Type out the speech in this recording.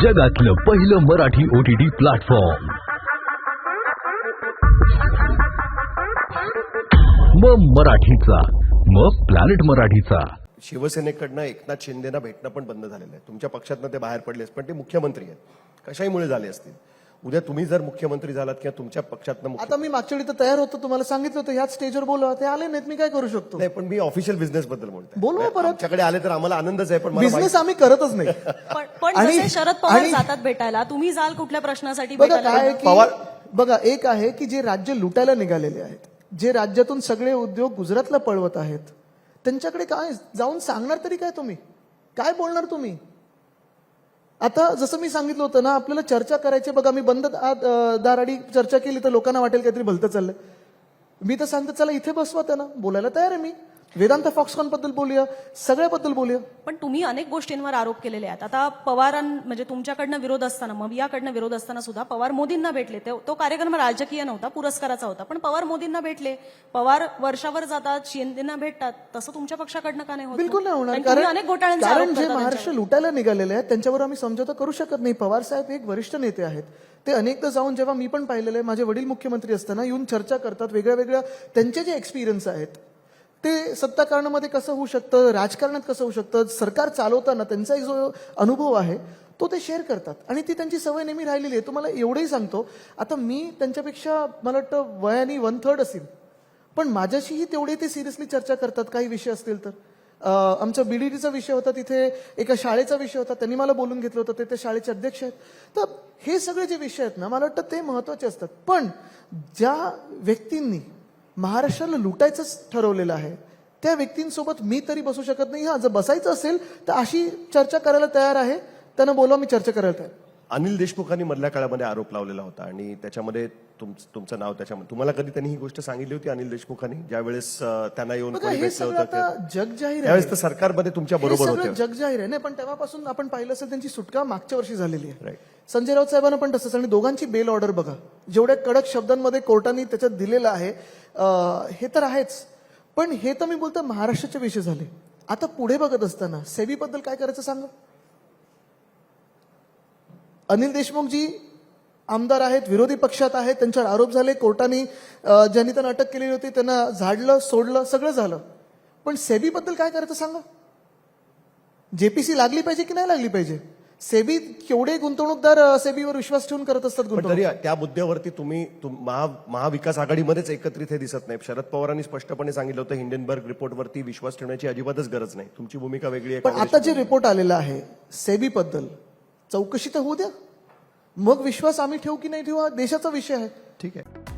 जगातलं पहिलं Marathi OTT platform मग मराठीचा मग प्लॅनेट मराठीचा. शिवसेनेकडनं एकनाथ शिंदेना भेटणं पण बंद झालेलं आहे. तुमच्या पक्षातनं ते बाहेर पडलेच पण ते मुख्यमंत्री आहेत. कशाहीमुळे झाले असतील? उद्या तुम्ही जर मुख्यमंत्री झालात किंवा तुमच्या पक्षातनं आता मी मागच्या वेळी तर तयार होतो तुम्हाला सांगितलं होतं ह्याच स्टेजवर बोलवा. ते आले नाहीत मी काय करू शकतो? नाही पण मी ऑफिशियल बिझनेस बद्दल बोलतोय. बोलवा परत. आमच्याकडे आले तर आम्हाला आनंदच आहे पण बिझनेस आम्ही करतच नाही. पण पण आणि- जसे शरद पवार आणि- जातात भेटायला तुम्ही जाल कुठल्या प्रश्नासाठी बघा भेटायला? काय की पवार- बघा एक आहे की जे राज्य लुटायला निघालेले आहेत जे राज्यातून सगळे उद्योग गुजरातला पळवत आहेत त्यांच्याकडे काय जाऊन सांगणार तरी काय तुम्ही? काय बोलणार तुम्ही? आता जसं मी सांगितलं होतं ना आपल्याला चर्चा करायची बघा मी बंद दाराडी चर्चा केली तर लोकांना वाटेल काहीतरी भलतं चाललंय. मी तर सांगतो चला इथे बसवा त्यांना. बोलायला तयार आहे मी. वेदांत फॉक्सकॉनबद्दल बोलूया सगळ्याबद्दल बोलूया. पण तुम्ही अनेक गोष्टींवर आरोप केलेले आहेत. आता पवारां म्हणजे तुमच्याकडनं विरोध असताना मग याकडनं विरोध असताना सुद्धा पवार मोदींना भेटले. ते- तो कार्यक्रम राजकीय नव्हता पुरस्काराचा होता. पण पवार मोदींना भेटले. पवार वर्षावर जातात शिंदेना भेटतात. तसं तुमच्या पक्षाकडनं का नाही होत? बिलकुल नाही होणार. कारण अनेक घोटाळ्यांचे कारण जे महाराष्ट्र लुटायला निघालेले आहेत त्यांच्यावर आम्ही समझोता करू शकत नाही. पवार साहेब एक वरिष्ठ नेते आहेत. ते अनेकदा जाऊन जेव्हा मी पण पाहिलेलं आहे माझे वडील मुख्यमंत्री असताना येऊन चर्चा करतात वेगळ्या वेगळ्या त्यांचे जे एक्सपिरियन्स आहेत ते सत्ताकारणामध्ये कसं होऊ शकतं राजकारणात कसं होऊ शकतं सरकार चालवताना त्यांचा एक जो अनुभव आहे तो ते शेअर करतात. आणि ती त्यांची सवय नेहमी राहिलेली आहे. तुम्हाला एवढंही सांगतो आता मी त्यांच्यापेक्षा मला वाटतं वयाने वन थर्ड असेल. पण माझ्याशीही तेवढे ते सिरियसली चर्चा करतात काही विषय असतील तर. अं, आमचा बीडीडीचा विषय होता तिथे एका शाळेचा विषय होता त्यांनी मला बोलून घेतलं होतं ते त्या शाळेचे अध्यक्ष आहेत. तर हे सगळे जे विषय आहेत ना मला वाटतं ते महत्त्वाचे असतात. पण ज्या व्यक्तींनी महाराष्ट्राला लुटायचंच ठरवलेलं आहे. त्या व्यक्तींसोबत मी तरी बसू शकत नाही. हा जर बसायचं असेल तर अशी चर्चा करायला तयार आहे. त्यांना बोलवा मी चर्चा करायला तयार अनिल देशमुखांनी मधल्या काळामध्ये आरोप लावलेला होता आणि त्याच्यामध्ये तुम- तुमचं नाव त्याच्यामध्ये तुम्हाला कधी त्यांनी ही गोष्ट सांगितली होती अनिल देशमुखांनी? ज्यावेळेस अं, त्यांना येऊन कोणी भेटलं होतं जग जाहीर आहे. त्यावेळेस तर सरकारमध्ये तुमच्या बरोबर होते. जग जाहीर आहे नाही पण तेव्हापासून आपण पाहिलं असेल त्यांची सुटका मागच्या वर्षी झालेली आहे. संजय राऊत साहेबांना पण तसंच आणि दोघांची बेल ऑर्डर बघा. जेवढ्या कडक शब्दांमध्ये कोर्टाने त्याच्यात दिलेलं आहे हे तर आहेच. पण हे तर मी बोलतो महाराष्ट्राचे विषय झाले. आता पुढे बघत असताना सेबी बद्दल काय करायचं सांगा? अनिल देशमुख जी आमदार आहेत विरोधी पक्षात आहेत त्यांच्यावर आरोप झाले कोर्टाने ज्यांनी त्यांना अटक केलेली होती त्यांना झाडलं सोडलं सगळं झालं. पण सेबी बद्दल काय करायचं सांगा? जेपीसी लागली पाहिजे की नाही लागली पाहिजे? सेबी केवढे गुंतवणूकदार सेबीवर विश्वास ठेवून करत असतात तरी त्या मुद्द्यावरती तुम्ही तुम- महा महाविकास आघाडीमध्येच एकत्रित हे दिसत नाही शरद पवारांनी स्पष्टपणे सांगितलं होतं हिंडनबर्ग रिपोर्टवरती विश्वास ठेवण्याची अजिबातच गरज नाही. तुमची भूमिका वेगळी आहे पण आता जे रिपोर्ट आलेला आहे सेबी बद्दल चौकशी तर होऊ द्या. मग विश्वास आम्ही ठेवू की नाही ठेवू हा देशाचा विषय आहे. ठीक आहे.